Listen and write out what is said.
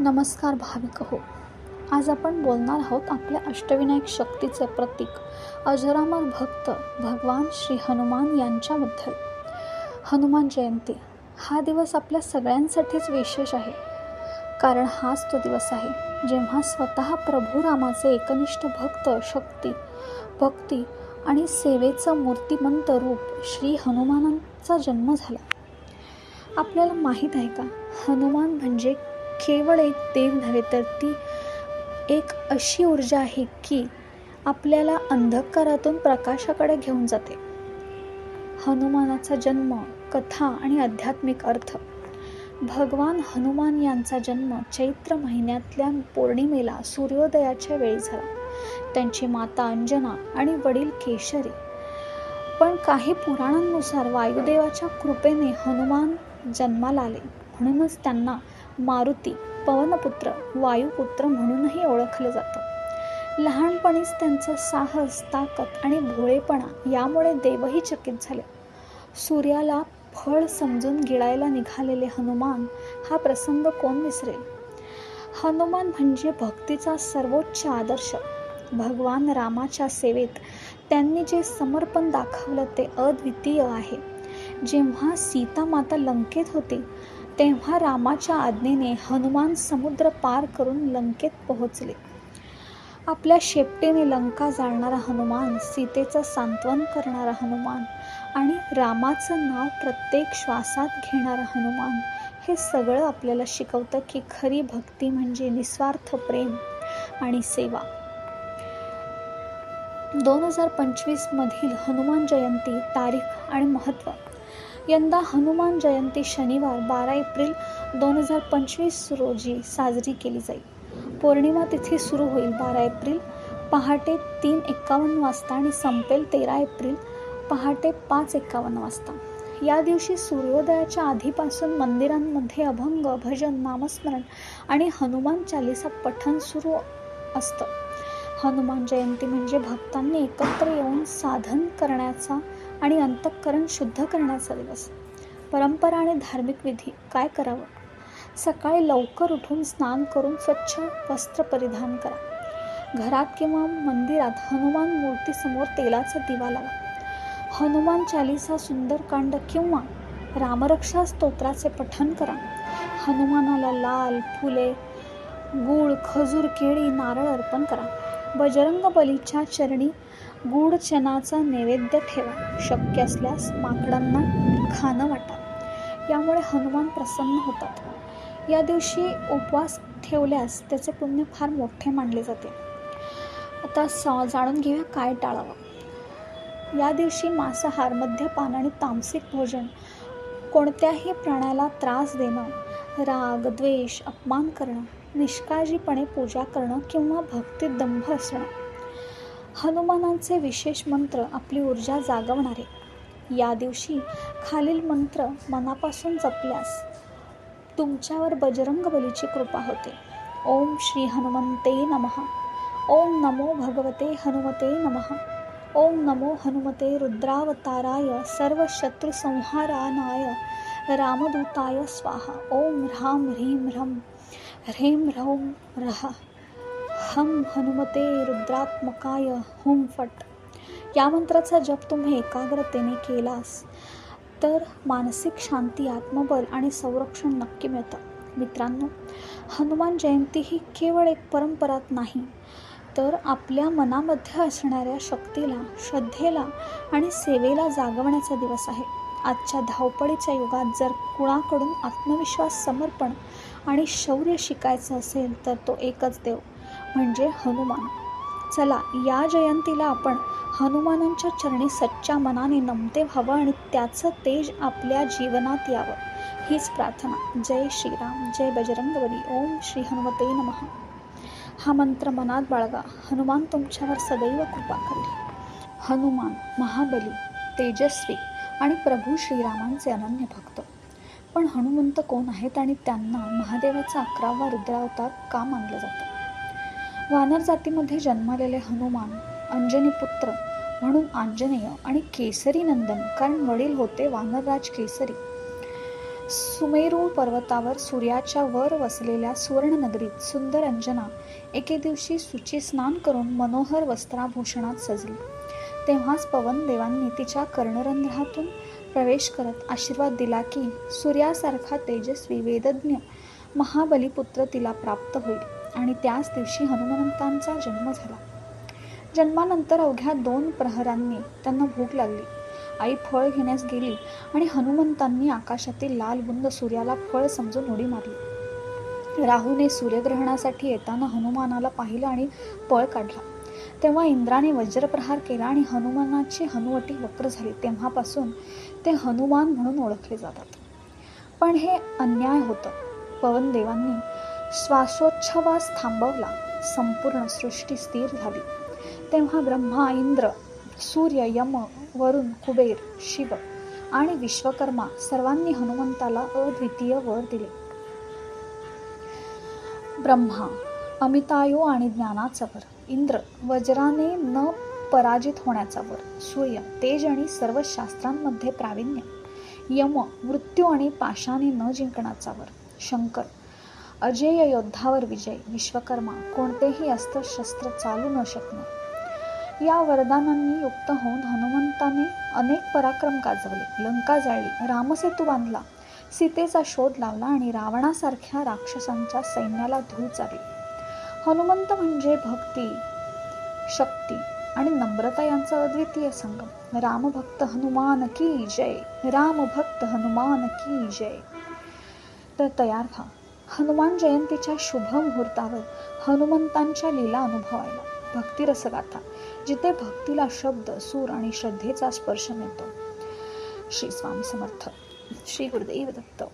नमस्कार भाविक हो. आज आपण बोलणार आहोत आपल्या अष्टविनायक शक्तीचे प्रतीक अजरामर भक्त भगवान श्री हनुमान यांच्याबद्दल. हनुमान जयंती हा दिवस आपल्या सगळ्यांसाठीच विशेष आहे. कारण हाच तो दिवस आहे जेव्हा स्वतः प्रभू रामाचे एकनिष्ठ भक्त शक्ती भक्ती आणि सेवेचं मूर्तिमंत रूप श्री हनुमानांचा जन्म झाला. आपल्याला माहीत आहे का? हनुमान म्हणजे केवळ एक देव नव्हे तर ती एक अशी ऊर्जा आहे की आपल्याला अंधकारातून प्रकाशाकडे घेऊन जाते. हनुमानाचा जन्म कथा आणि आध्यात्मिक अर्थ. भगवान हनुमान यांचा जन्म चैत्र महिन्यातल्या पौर्णिमेला सूर्योदयाच्या वेळी झाला. त्यांची माता अंजना आणि वडील केशरी. पण काही पुराणांनुसार वायुदेवाच्या कृपेने हनुमान जन्माला आले. म्हणूनच त्यांना मारुती पवनपुत्र वायुपुत्र म्हणूनही ओळखलं जातं. लहानपणीच त्यांचं साहस ताकद आणि भोळेपणा यामुळे देवही चकित झाले. सूर्याला फळ समजून गिळायला निघालेले हनुमान हा प्रसंग कोण विसरेल? हनुमान म्हणजे भक्तीचा सर्वोच्च आदर्श. भगवान रामाच्या सेवेत त्यांनी जे समर्पण दाखवलं ते अद्वितीय आहे. जेव्हा सीता माता लंकेत होती तेव्हा रामाच्या आज्ञेने हनुमान समुद्र पार करून लंकेत पोहोचले. आपल्या शेपटीने लंका जाळणारा हनुमान सीतेचं सांत्वन करणारा हनुमान आणि रामाचं नाव प्रत्येक श्वासात घेणारा हनुमान हे सगळं आपल्याला शिकवतं की खरी भक्ती म्हणजे निस्वार्थ प्रेम आणि सेवा. दोन हजार पंचवीसमधील हनुमान जयंती तारीख आणि महत्त्व. यंदा हनुमान जयंती शनिवार बारा एप्रिल दोन हजार पंचवीस रोजी साजरी केली जाईल. पौर्णिमा तिथी सुरू होईल बारा एप्रिल पहाटे तीन एक्कावन्न वाजता आणि संपेल तेरा एप्रिल पहाटे पाच एक्कावन्न वाजता. या दिवशी सूर्योदयाच्या आधीपासून मंदिरांमध्ये अभंग भजन नामस्मरण आणि हनुमान चालिसा पठण सुरू असतं. हनुमान जयंती म्हणजे भक्तांनी एकत्र येऊन साधन करण्याचा आणि अंतःकरण शुद्ध करण्याचा दिवस. परंपरा आणि धार्मिक विधी काय करावं? सकाळी लवकर उठून स्नान करून स्वच्छ वस्त्र परिधान करा. घरात किंवा मंदिरात हनुमान मूर्तीसमोर तेलाचा दिवा लावा. हनुमान चालिसा सुंदरकांड किंवा रामरक्षा स्तोत्राचे पठण करा. हनुमानाला लाल फुले गूळ खजूर केळी नारळ अर्पण करा. बजरंग बलीच्या चरणी गूढ चनाचा नैवेद्य ठेवा. शक्य असल्यास माकडांना खाणं वाटा. यामुळे हनुमान प्रसन्न होतात. या दिवशी उपवास ठेवल्यास त्याचे पुण्य फार मोठे मानले जाते. आता स जाणून घेऊया काय टाळावं. या दिवशी मांसाहार मद्यपान आणि तामसिक भोजन कोणत्याही प्राण्याला त्रास देणं राग द्वेष अपमान करणं निष्काळजीपणे पूजा करणं किंवा भक्तीत दंभ असणं हनुमानांचे विशेष मंत्र आपली ऊर्जा जागवणारे. या दिवशी खालील मंत्र मनापासून जपल्यास तुमच्यावर बजरंग बलीची कृपा होते. ओम श्री हनुमंते नमः. ओम नमो भगवते हनुमते नमः. ओम नमो हनुमते रुद्रावताराय सर्व शत्रुसंहारानाय रामदूताय स्वाहा. ओम ह्रां ह्रीं ह्रं. ह्रीं ह्रौं रह. हम हनुमते रुद्रात्मकाय हुम फट. या मंत्राचा जप तुम्ही एकाग्रतेने केलास तर मानसिक शांती आत्मबल आणि संरक्षण नक्की मिळतं. मित्रांनो हनुमान जयंती ही केवळ एक परंपरात नाही तर आपल्या मनामध्ये असणाऱ्या शक्तीला श्रद्धेला आणि सेवेला जागवण्याचा दिवस आहे. आजच्या धावपळीच्या युगात जर कुणाकडून आत्मविश्वास समर्पण आणि शौर्य शिकायचं असेल तर तो एकच देव. म्हणजे हनुमान. चला या जयंतीला आपण हनुमानांच्या चरणी सच्च्या मनाने नमते व्हावं आणि त्याचं तेज आपल्या जीवनात यावं. हीच प्रार्थना. जय श्रीराम. जय बजरंगबली ओम श्री हनुमते नमः. हा मंत्र मनात बाळगा. हनुमान तुमच्यावर सदैव कृपा करेल. हनुमान महाबली तेजस्वी आणि प्रभू श्रीरामांचे अनन्य भक्त. पण हनुमंत कोण आहेत आणि त्यांना महादेवाचा अकरावा रुद्रावतार का मानलं जातं? वानर जातीमध्ये जन्मालेले हनुमान अंजनी पुत्र म्हणून आंजनेय आणि केसरी नंदन कारण वडील होते वानरराज केसरी. सुमेरू पर्वतावर सूर्याच्या वर वसलेल्या सुवर्णनगरीत सुंदर अंजना एके दिवशी सुची स्नान करून मनोहर वस्त्राभूषणात सजली. तेव्हाच पवन देवांनी तिच्या कर्णरंध्रातून प्रवेश करत आशीर्वाद दिला की सूर्यासारखा तेजस्वी वेदज्ञ महाबलीपुत्र तिला प्राप्त होईल. आणि त्याच दिवशी हनुमंतांचा जन्म झाला. जन्मानंतर अवघ्या दोन प्रहरांनी त्यांना भूक लागली. आई फळ घेण्यास गेली आणि हनुमंतांनी आकाशातील लाल बुंद सूर्याला फळ समजून उडी मारली. राहूने सूर्यग्रहणासाठी येताना हनुमानाला पाहिलं आणि पळ काढला. तेव्हा इंद्राने वज्रप्रहार केला आणि हनुमानाची हनुवटी वक्र झाली. तेव्हापासून ते हनुमान म्हणून ओळखले जातात. पण हे अन्याय होतं. पवनदेवांनी श्वासोच्छवास थांबवला. संपूर्ण सृष्टी स्थिर झाली. तेव्हा ब्रह्मा इंद्र सूर्य यम वरुण कुबेर शिव आणि विश्वकर्मा सर्वांनी हनुमंताला अद्वितीय वर दिले. ब्रह्मा अमितायो आणि ज्ञानाचा वर इंद्र वज्राने न पराजित होण्याचा वर सूर्य तेज आणि सर्व शास्त्रांमध्ये प्रावीण्य यम मृत्यू आणि पाशाने न जिंकण्याचा वर शंकर अजेय योद्धावर विजय विश्वकर्मा कोणतेही अस्त्रशस्त्र चालू न शकणं. या वरदानांनी युक्त होऊन हनुमंताने अनेक पराक्रम गाजवले. लंका जाळली रामसेतू बांधला. सीतेचा शोध लावला आणि रावणासारख्या राक्षसांच्या सैन्याला धूळ चालली हनुमंत म्हणजे भक्ती शक्ती आणि नम्रता यांचा अद्वितीय संगम. रामभक्त हनुमान की जय? रामभक्त हनुमान की जय? तर तयार व्हा. हनुमान जयंतीच्या शुभ मुहूर्तावर हनुमंतांच्या लीला अनुभवायला. भक्तिरसगाथा जिथे भक्तीला शब्द सूर आणि श्रद्धेचा स्पर्श मिळतो. श्री स्वामी समर्थ. श्री गुरुदेव दत्त.